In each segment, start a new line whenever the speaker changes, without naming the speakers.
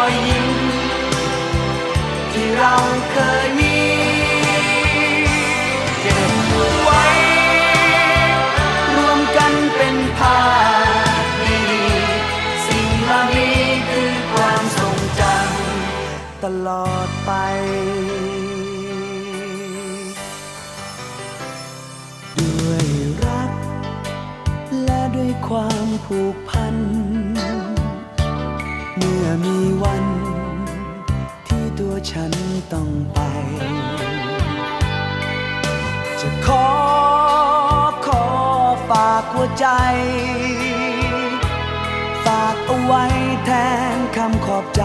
อยยิ้มที่เราเคยมีเก็บไว้ รวมกันเป็นภาพดีสิ่งเหล่านี้คือความทรงจำตลอดไปด้วยรักและด้วยความผูกพัน ต้องไป จะขอขอฝากหัวใจ ฝากเอาไว้แทนคำขอบใจ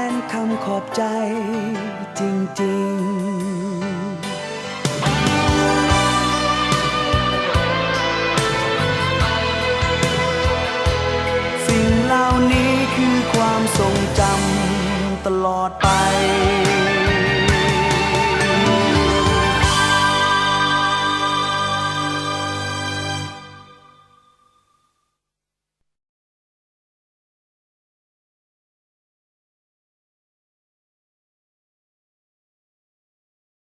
กคำขอบใจจริงๆสิ่งเหล่านี้คือความทรงจำตลอดไป